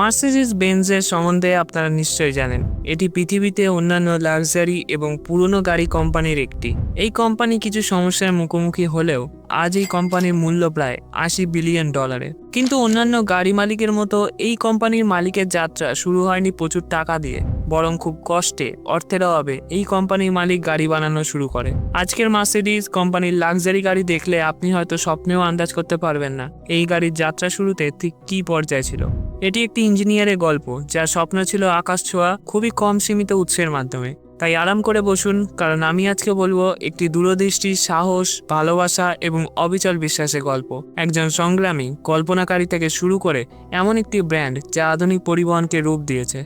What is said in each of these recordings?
Mercedes বেঞ্জের সম্বন্ধে আপনারা নিশ্চয়ই জানেন। এটি পৃথিবীতে অন্যান্য লাক্সারি এবং পুরনো গাড়ি কোম্পানির একটি। এই কোম্পানি কিছু সমস্যার মুখোমুখি হলেও আজ এই কোম্পানির মূল্য প্রায় আশি বিলিয়ন ডলারের কিন্তু অন্যান্য গাড়ি মালিকের মতো এই কোম্পানির মালিকের যাত্রা শুরু হয়নি প্রচুর টাকা দিয়ে, বরং খুব কষ্টে অর্থের অভাবে এই কোম্পানির মালিক গাড়ি বানানো শুরু করে। আজকের মার্সিডিজ কোম্পানির লাক্সারি গাড়ি দেখলে আপনি হয়তো স্বপ্নেও আন্দাজ করতে পারবেন না এই গাড়ির যাত্রা শুরুতে ঠিক কী পর্যায়ে ছিল। এটি একটি ইঞ্জিনিয়ারের গল্প, যার স্বপ্ন ছিল আকাশ ছোঁয়া খুবই কম সীমিত উৎসের মাধ্যমে। তাই আরাম করে বসুন, কারণ আমি আজকে বলব একটি দূরদৃষ্টি, সাহস, ভালোবাসা এবং অবিচল বিশ্বাসের গল্প। একজন সংগ্রামী, কল্পনাকারী থেকে শুরু করে এমন একটি ব্র্যান্ড যা আধুনিক পরিবহনকে রূপ দিয়েছে।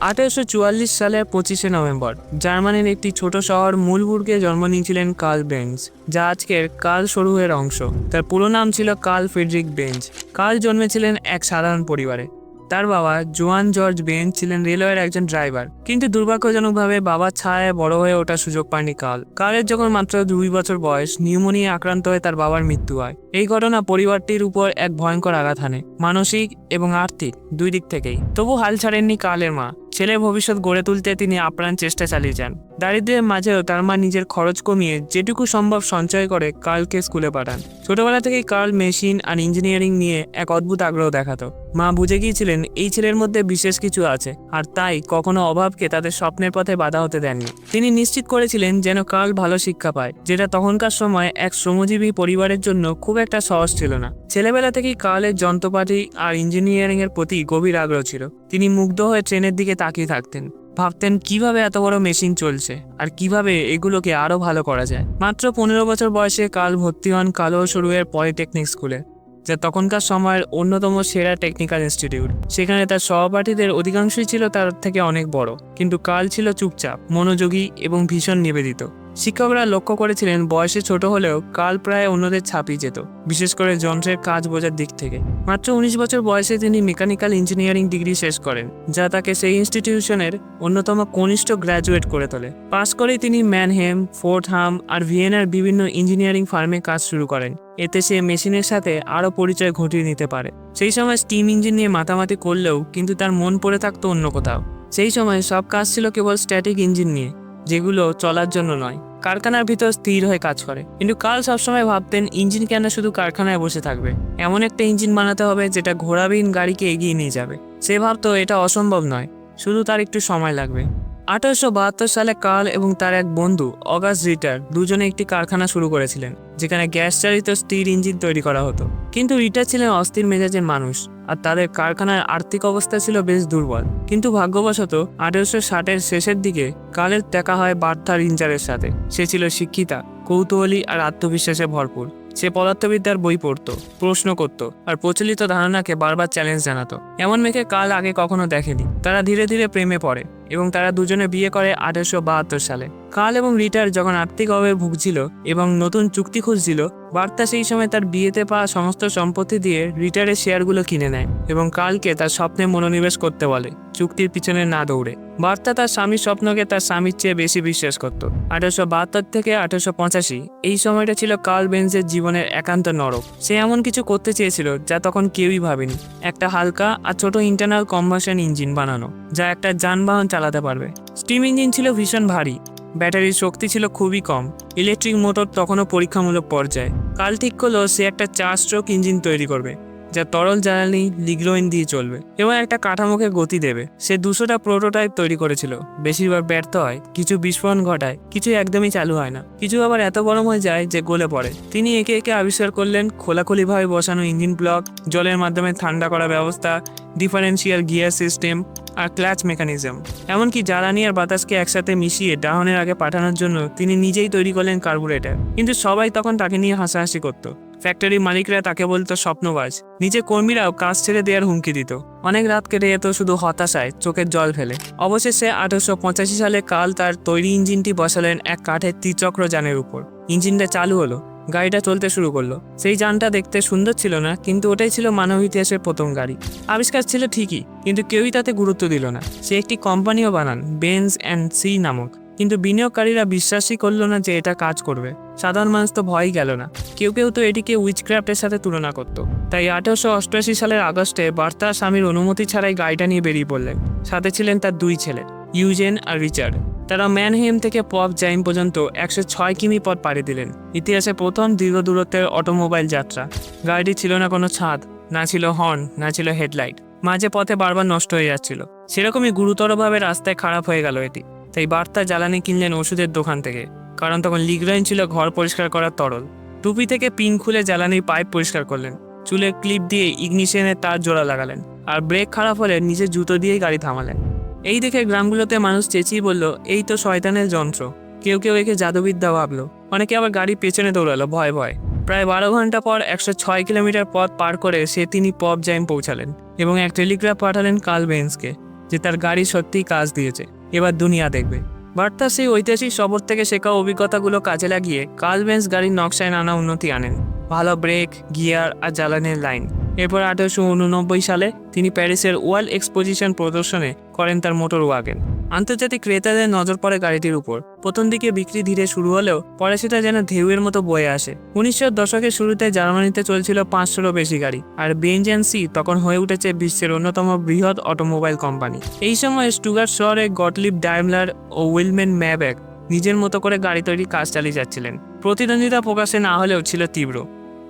আঠারোশো চুয়াল্লিশ সালের পঁচিশে নভেম্বর, জার্মানির একটি ছোট শহর মুলবুর্গে জন্ম নিয়েছিলেন কার্ল বেঞ্জ, যা আজকের কার্ল সরুহের অংশ। তার পুরো নাম ছিল কার্ল ফ্রেডরিক বেঞ্জ। কার্ল জন্মেছিলেন এক সাধারণ পরিবারে। তার বাবা জোয়ান জর্জ বেন ছিলেন রেলওয়ের একজন ড্রাইভার। কিন্তু দুর্ভাগ্যজনকভাবে বাবার ছায় বড় হয়ে ওঠার সুযোগ পায়নি কাল। কালের যখন মাত্র দুই বছর বয়স, নিউমোনিয়া আক্রান্ত হয়ে তার বাবার মৃত্যু হয়। এই ঘটনা পরিবারটির উপর এক ভয়ঙ্কর আঘাত হানে, মানসিক এবং আর্থিক, দুই দিক থেকেই। তবু হাল ছাড়েননি কালের মা। ছেলের ভবিষ্যৎ গড়ে তুলতে তিনি আপ্রাণ চেষ্টা চালিয়ে যান। দারিদ্র্যের মাঝেও তার মা নিজের খরচ কমিয়ে যেটুকু সম্ভব সঞ্চয় করে কার্লকে স্কুলে পাঠান। ছোটবেলা থেকেই কার্ল মেশিন আর ইঞ্জিনিয়ারিং নিয়ে এক অদ্ভুত আগ্রহ দেখাতো। মা বুঝে গিয়েছিলেন এই ছেলের মধ্যে বিশেষ কিছু আছে, আর তাই কখনো অভাবকে তাদের স্বপ্নের পথে বাধা হতে দেননি। তিনি নিশ্চিত করেছিলেন যেন কার্ল ভালো শিক্ষা পায়, যেটা তখনকার সময় এক শ্রমজীবী পরিবারের জন্য খুব একটা সহজ ছিল না। ছেলেবেলা থেকেই কার্লের যন্ত্রপাতি আর ইঞ্জিনিয়ারিং এর প্রতি গভীর আগ্রহ ছিল। তিনি মুগ্ধ হয়ে ট্রেনের দিকে তাকিয়ে থাকতেন। ভাবতেন, কীভাবে এত বড় মেশিন চলছে? আর কীভাবে এগুলোকে আরও ভালো করা যায়? মাত্র পনেরো বছর বয়সে কাল ভর্তি হন কালো সরুয়ের পলিটেকনিক স্কুলে, যা তখনকার সময়ের অন্যতম সেরা টেকনিক্যাল ইনস্টিটিউট সেখানে তার সহপাঠীদের অধিকাংশই ছিল তার থেকে অনেক বড়, কিন্তু কাল ছিল চুপচাপ, মনোযোগী এবং ভীষণ নিবেদিত। শিক্ষকরা লক্ষ্য করেছিলেন বয়সে ছোট হলেও কাল প্রায় অন্যদের ছাপিয়ে যেত, বিশেষ করে যন্ত্রের কাজ বোঝার দিক থেকে। মাত্র উনিশ বছর বয়সে তিনি মেকানিক্যাল ইঞ্জিনিয়ারিং ডিগ্রি শেষ করেন, যা তাকে সেই ইনস্টিটিউশনের অন্যতম কনিষ্ঠ গ্র্যাজুয়েট করে তোলে। পাশ করেই তিনি ম্যানহেম, ফোর্টহাম আর ভিয়েনার বিভিন্ন ইঞ্জিনিয়ারিং ফার্মে কাজ শুরু করেন। এতে সে মেশিনের সাথে আরও পরিচয় ঘটিয়ে নিতে পারে। সেই সময় স্টিম ইঞ্জিন নিয়ে মাতামাতি করলেও কিন্তু তার মন পড়ে থাকতো অন্য কোথাও। সেই সময় সব কাজ ছিল কেবল স্ট্যাটিক ইঞ্জিন নিয়ে। যেগুলো চলার জন্য নয়। কারখানার ভিতর স্থির হয়ে কাজ করে। কিন্তু কাল সবসময় ভাবতেন, ইঞ্জিন কেন শুধু কারখানায় বসে থাকবে? এমন একটা ইঞ্জিন বানাতে হবে যেটা ঘোড়াবিহীন গাড়িকে এগিয়ে নিয়ে যাবে। সে ভাবতো এটা অসম্ভব নয়। শুধু তার একটু সময় লাগবে। আঠারোশো বাহাত্তর সালে কার্ল এবং তার এক বন্ধু, অগাস্ট রিটার, দুজনে একটি কারখানা শুরু করেছিলেন, যেখানে গ্যাস চালিত স্টিল ইঞ্জিন তৈরি করা হতো। কিন্তু রিটার ছিলেন অস্থির মেজাজের মানুষ, আর তাদের কারখানার আর্থিক অবস্থা ছিল বেশ দুর্বল। কিন্তু ভাগ্যবশত, আঠারোশো ষাটের শেষের দিকে কালের দেখা হয় বার্থা রিঞ্জারের সাথে। সে ছিল শিক্ষিতা, কৌতূহলী আর আত্মবিশ্বাসে ভরপুর। সে পদার্থবিদ্যার বই পড়ত, প্রশ্ন করত আর প্রচলিত ধারণাকে বারবার চ্যালেঞ্জ জানাত। এমন মেয়েকে কাল আগে কখনো দেখেনি। তারা ধীরে ধীরে প্রেমে পড়ে এবং তারা দুজনে বিয়ে করে আঠারোশো বাহাত্তর সালে। কাল এবং রিটার যখন আর্থিক অভাবে ভুগছিল এবং নতুন চুক্তি খুঁজছিল বার্তা সেই সময় তার বিয়েতে পাওয়া সমস্ত সম্পত্তি দিয়ে রিটারের শেয়ারগুলো কিনে নেয় এবং কালকে তার স্বপ্নে মনোনিবেশ করতে বলে, চুক্তির পিছনে না দৌড়ে। বার্তা তার স্বামীর স্বপ্নকে তার স্বামীর চেয়ে বেশি বিশ্বাস করত। আঠারোশো বাহাত্তর থেকে আঠারোশো পঁচাশি, এই সময়টা ছিল কার্ল বেঞ্জের জীবনের একান্ত নরক। সে এমন কিছু করতে চেয়েছিল যা তখন কেউই ভাবেনি। একটা হালকা আর ছোট ইন্টারনাল কম্বাসন ইঞ্জিন বানানো, যা একটা যানবাহন চালাতে পারবে। স্টিম ইঞ্জিন ছিল ভীষণ ভারী ব্যাটারির শক্তি ছিল খুবই কম। ইলেকট্রিক মোটর তখনও পরীক্ষামূলক পর্যায়ে। কাল ঠিক করল সে একটা চার স্ট্রোক ইঞ্জিন তৈরি করবে, যা তরল জ্বালানি লিগ্রোইন দিয়ে চলবে এবং একটা কাঠামোকে গতি দেবে। সে দুশোটা প্রোটোটাইপ তৈরি করেছিল। বেশিরভাগ ব্যর্থ হয়, কিছু বিস্ফোরণ ঘটায়, কিছু একদমই চালু হয় না। কিছু আবার এত গরম হয়ে যায় যে গলে পড়ে। তিনি একে একে আবিষ্কার করলেন খোলাখুলিভাবে বসানো ইঞ্জিন ব্লক, জলের মাধ্যমে ঠান্ডা করা ব্যবস্থা, ডিফারেন্সিয়াল গিয়ার সিস্টেম আর ক্লাচ মেকানিজম। এমনকি জ্বালানি আর বাতাসকে একসাথে মিশিয়ে ডাহনের আগে পাঠানোর জন্য তিনি নিজেই তৈরি করলেন কার্বুরেটার। কিন্তু সবাই তখন তাকে নিয়ে হাসাহাসি করতো। ফ্যাক্টরির মালিকরা তাকে বলতো, স্বপ্নবাজ। নিজে কর্মীরাও কাজ ছেড়ে দেওয়ার হুমকি দিত। অনেক রাত কেটে যেত, শুধু হতাশায় চোখের জল ফেলে। অবশেষে আঠারোশো পঁচাশি সালে কাল তার তৈরি ইঞ্জিনটি বসালেন এক কাঠের ত্রিচক্র যানের উপর। ইঞ্জিনটা চালু হলো। গাড়িটা চলতে শুরু করল। সেই যানটা দেখতে সুন্দর ছিল না, কিন্তু ওটাই ছিল মানব ইতিহাসের প্রথম গাড়ি। আবিষ্কার ছিল ঠিকই, কিন্তু কেউই তাতে গুরুত্ব দিল না। সে একটি কোম্পানিও বানান বেঞ্জ অ্যান্ড সি নামক। কিন্তু বিনিয়োগকারীরা বিশ্বাসই করল না যে এটা কাজ করবে। সাধারণ মানুষ তো ভয়ই গেল না। কেউ কেউ তো এটিকে উইচক্রাফটের সাথে তুলনা করত। তাই আঠারোশো অষ্টআশি সালের আগস্টে বার্তা স্বামীর অনুমতি ছাড়াই গাড়িটা নিয়ে বেরিয়ে পড়লেন। সাথে ছিলেন তার দুই ছেলে, ইউজেন আর রিচার্ড। তারা ম্যানহেম থেকে পপ জাইম পর্যন্ত একশো ছয় কিমি পথ পাড়ি দিলেন। ইতিহাসে প্রথম দীর্ঘ দূরত্বের অটোমোবাইল যাত্রা। গাড়িটি ছিল না কোনো ছাদ, না ছিল হর্ন, না ছিল হেডলাইট। মাঝে পথে বারবার নষ্ট হয়ে যাচ্ছিল। সেরকমই গুরুতরভাবে রাস্তায় খারাপ হয়ে গেল এটি। তাই বার্তা জ্বালানি কিনলেন ওষুধের দোকান থেকে। কারণ তখন লিগরাইন ছিল ঘর পরিষ্কার করার তরল। টুপি থেকে পিন খুলে জ্বালানির পাইপ পরিষ্কার করলেন। চুলে ক্লিপ দিয়ে ইগনিশনের তার জোড়া লাগালেন। আর ব্রেক খারাপ হলে নিজের জুতো দিয়েই গাড়ি থামালেন। এই দেখে গ্রামগুলোতে মানুষ চেঁচিয়ে বলল, এই তো শয়তানের যন্ত্র। কেউ কেউ একে জাদুবিদ্যা ভাবলো। অনেকে আবার গাড়ি পেছনে দৌড়ালো, ভয় ভয়। প্রায় বারো ঘণ্টা পর একশো ছয় কিলোমিটার পথ পার করে সে তিনি পপ জাইম পৌঁছালেন এবং এক টেলিগ্রাফ পাঠালেন কাল বেন্সকে যে তার গাড়ি সত্যিই কাজ দিয়েছে। এবার দুনিয়া দেখবে। বার্তা সেই ঐতিহাসিক সবর থেকে শেখা অভিজ্ঞতাগুলো কাজে লাগিয়ে কার্ল বেন্স গাড়ির নকশায় নানা উন্নতি আনেন। ভালো ব্রেক, গিয়ার আর জ্বালানির লাইন। এরপর আঠারোশো উননব্বই সালে তিনি প্যারিসের ওয়ার্ল্ড এক্সপোজিশন প্রদর্শনে করেন তার মোটর ওয়াগেন। আন্তর্জাতিক ক্রেতাদের নজর পড়ে গাড়িটির উপর। প্রথম দিকে বিক্রি ধীরে শুরু হলেও পরে সেটা যেন ঢেউয়ের মতো বয়ে আসে। উনিশশো দশকের শুরুতে জার্মানিতে চলছিল পাঁচশোরও বেশি গাড়ি আর বেঞ্জ অ্যান্ড সি তখন হয়ে উঠেছে বিশ্বের অন্যতম বৃহৎ অটোমোবাইল কোম্পানি। এই সময় স্টুগার শহরে গটলিপ ডাইমলার ও উইলম্যান ম্যাবেক নিজের মতো করে গাড়ি তৈরির কাজ চালিয়ে যাচ্ছিলেন। প্রতিদ্বন্দ্বিতা প্রকাশে না হলেও ছিল তীব্র।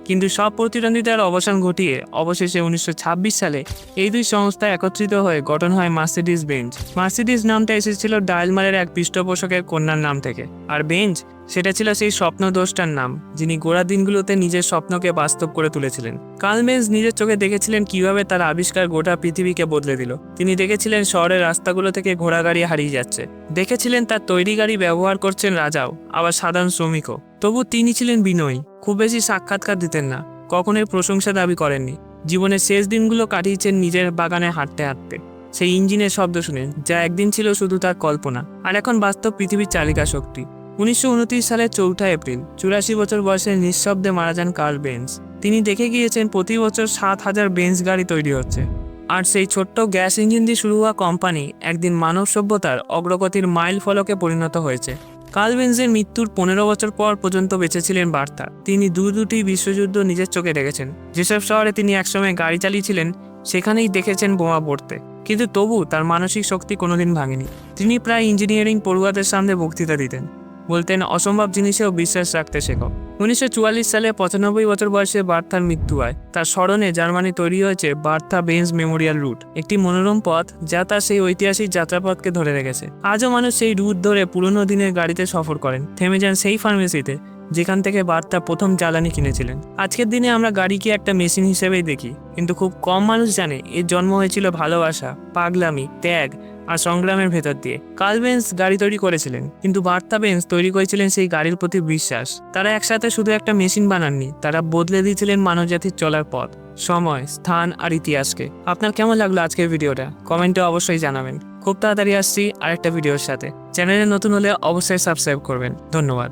কিন্তু সব প্রতিদ্বন্দ্বিতার অবসান ঘটিয়ে অবশেষে উনিশশো ছাব্বিশ সালে এই দুই সংস্থা একত্রিত হয়ে গঠন হয় মার্সিডিস বেঞ্চ মার্সিডিস নামটা এসেছিল ডায়ালমারের এক পৃষ্ঠপোষকের কন্যার নাম থেকে। আর বেঞ্চ সেটা ছিল সেই স্বপ্নদোষটার নাম, যিনি গোড়া দিনগুলোতে নিজের স্বপ্নকে বাস্তব করে তুলেছিলেন। কালমেন্স নিজের চোখে দেখেছিলেন কীভাবে তার আবিষ্কার গোটা পৃথিবীকে বদলে দিল। তিনি দেখেছিলেন শহরের রাস্তাগুলো থেকে ঘোড়া গাড়ি হারিয়ে যাচ্ছে। দেখেছিলেন তার তৈরি গাড়ি ব্যবহার করছেন রাজাও, আবার সাধারণ শ্রমিকও। তবু তিনি ছিলেন বিনয়ী, খুব বেশি সাক্ষাৎকার দিতেন না, কখনোই প্রশংসা দাবি করেননি। জীবনের শেষ দিনগুলো কাটিয়েছেন নিজের বাগানে হাঁটতে হাঁটতে। সেই ইঞ্জিনের শব্দ শুনেন যা একদিন ছিল শুধু তার কল্পনা, আর এখন বাস্তব পৃথিবীর চালিকা শক্তি। উনিশশো সালের চৌঠা এপ্রিল, চুরাশি বছর বয়সে নিঃশব্দে মারা যান কার্ল বেঞ্চ তিনি দেখে গিয়েছেন প্রতি বছর সাত হাজার বেঞ্চ গাড়ি তৈরি হচ্ছে। আর সেই ছোট্ট গ্যাস ইঞ্জিন দিয়ে শুরু হওয়া কোম্পানি একদিন মানব সভ্যতার অগ্রগতির মাইল ফলকে পরিণত হয়েছে। কার্ল বেঞ্জের মৃত্যুর পনেরো বছর পর পর্যন্ত বেঁচেছিলেন বার্তা। তিনি দু দুটি বিশ্বযুদ্ধ নিজের চোখে দেখেছেন। যেসব শহরে তিনি একসময় গাড়ি চালিয়েছিলেন, সেখানেই দেখেছেন বোমা পড়তে। কিন্তু তবু তার মানসিক শক্তি কোনোদিন ভাঙেনি। তিনি প্রায় ইঞ্জিনিয়ারিং পড়ুয়াদের সামনে বক্তৃতা দিতেন। বলতেন, অসম্ভব জিনিসেও বিশ্বাস রাখতে শেখো। উনিশশো চুয়াল্লিশ সালে পঁচানব্বই বছর বয়সে বার্থার মৃত্যু হয়। তার স্মরণে জার্মানি তৈরি হয়েছে বার্থা বেঞ্জ মেমোরিয়াল রুট, একটি মনোরম পথ যা তার সেই ঐতিহাসিক যাত্রাপথকে ধরে রেখেছে। আজও মানুষ সেই রুট ধরে পুরনো দিনের গাড়িতে সফর করেন। থেমে যান সেই ফার্মেসিতে, যেখান থেকে বার্তা প্রথম জ্বালানি কিনেছিলেন। আজকের দিনে আমরা গাড়িকে একটা মেশিন হিসেবেই দেখি, কিন্তু খুব কম মানুষ জানে এর জন্ম হয়েছিল ভালোবাসা, পাগলামি, ত্যাগ আর সংগ্রামের ভেতর দিয়ে। কার্ল বেঞ্চ গাড়ি তৈরি করেছিলেন, কিন্তু বার্তা বেন্স তৈরি করেছিলেন সেই গাড়ির প্রতি বিশ্বাস। তারা একসাথে শুধু একটা মেশিন বানাননি, তারা বদলে দিয়েছিলেন মানবজাতির চলার পথ, সময়, স্থান আর ইতিহাসকে। আপনার কেমন লাগল আজকের ভিডিওটা? কমেন্টে অবশ্যই জানাবেন। খুব তাড়াতাড়ি আসছি আরেকটা ভিডিওর সাথে। চ্যানেলে নতুন হলে অবশ্যই সাবস্ক্রাইব করবেন। ধন্যবাদ।